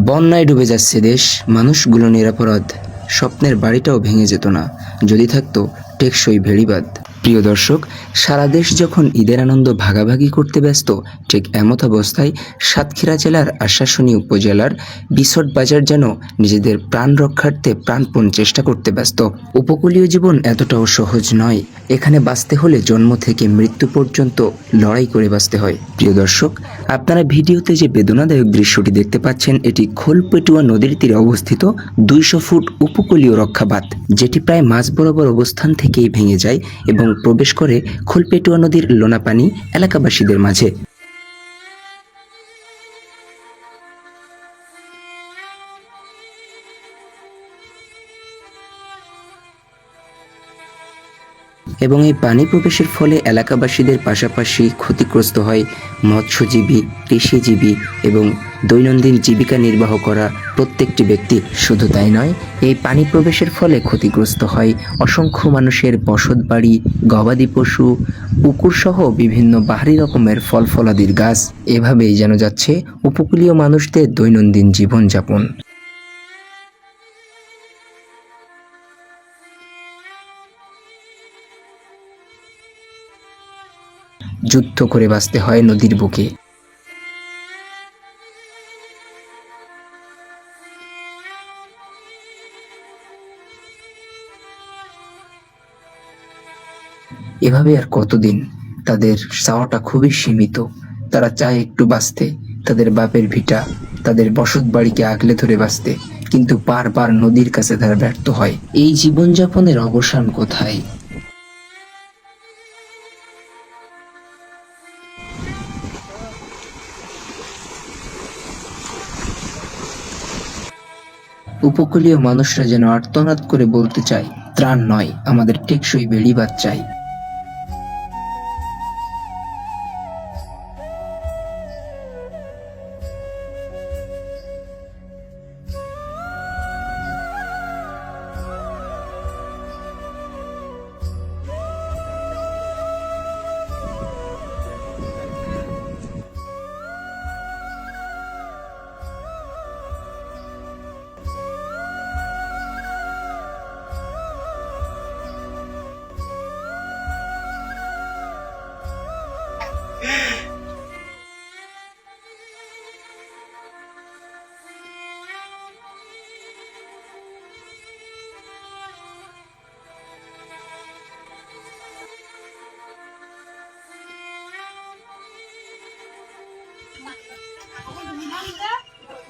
বন্যায় ডুবে যাচ্ছে দেশ, মানুষগুলো নিরাপরাধ। স্বপ্নের বাড়িটাও ভেঙে যেত না। যদি থাকতো টেকসই ভেড়িবাদ প্রিয় দর্শক, সারা দেশ যখন ঈদের আনন্দ ভাগাভাগি করতে ব্যস্ত, ঠিক এমত অবস্থায় সাতক্ষীরা জেলার আশাশুনি উপজেলার বিসট বাজার যেন নিজেদের প্রাণ রক্ষার্থে প্রাণপণ চেষ্টা করতে ব্যস্ত। উপকূলীয় জীবন এতটাও সহজ নয়। এখানে বাঁচতে হলে জন্ম থেকে মৃত্যু পর্যন্ত লড়াই করে বাঁচতে হয়। প্রিয় দর্শক, আপনারা ভিডিওতে যে বেদনাদায়ক দৃশ্যটি দেখতে পাচ্ছেন, এটি খোলপেটুয়া নদীর তীরে অবস্থিত দুইশো ফুট উপকূলীয় রক্ষাবাদ যেটি প্রায় মাঝ বরাবর অবস্থান থেকেই ভেঙে যায় এবং প্রবেশ করে খোলপেটুয়া নদীর লোনাপানি এলাকাবাসীদের মাঝে। এবং এই পানি প্রবেশের ফলে এলাকাবাসীদের পাশাপাশি ক্ষতিগ্রস্ত হয় মৎস্যজীবী, কৃষিজীবী এবং দৈনন্দিন জীবিকা নির্বাহ করা প্রত্যেকটি ব্যক্তি। শুধু তাই নয়, এই পানি প্রবেশের ফলে ক্ষতিগ্রস্ত হয় অসংখ্য মানুষের বসতবাড়ি, গবাদি পশু পুকুর সহ বিভিন্ন বাহারি রকমের ফল ফলাদির গাছ। এভাবেই যেন যাচ্ছে উপকূলীয় মানুষদের দৈনন্দিন জীবনযাপন। যুদ্ধ করে বাঁচতে হয় নদীর বুকে। এভাবে আর কতদিন তাদের চাওয়াটা খুবই সীমিত। তারা চায় একটু বাঁচতে, তাদের বাপের ভিটা, তাদের বসত বাড়িকে আগলে ধরে বাঁচতে, কিন্তু বারবার নদীর কাছে তারা ব্যর্থ হয়। এই জীবনযাপনের অবসান কোথায়? উপকূলীয় মানুষরা যেন আর্তনাদ করে বলতে চায় ত্রাণ নয় আমাদের টেকসই বেড়িবাদ চাই।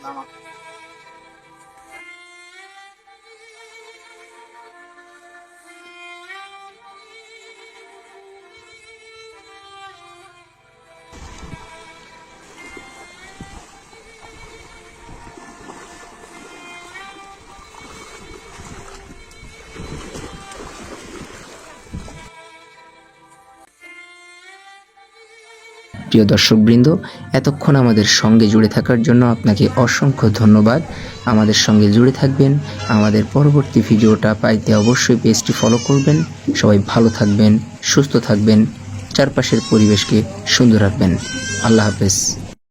知道吗 প্রিয় দর্শকবৃন্দ, এতক্ষণ আমাদের সঙ্গে জুড়ে থাকার জন্য আপনাকে অসংখ্য ধন্যবাদ। আমাদের সঙ্গে জুড়ে থাকবেন, আমাদের পরবর্তী ভিডিওটা পাইতে অবশ্যই পেজটি ফলো করবেন। সবাই ভালো থাকবেন, সুস্থ থাকবেন, চারপাশের পরিবেশকে সুন্দর রাখবেন। আল্লাহ হাফেজ।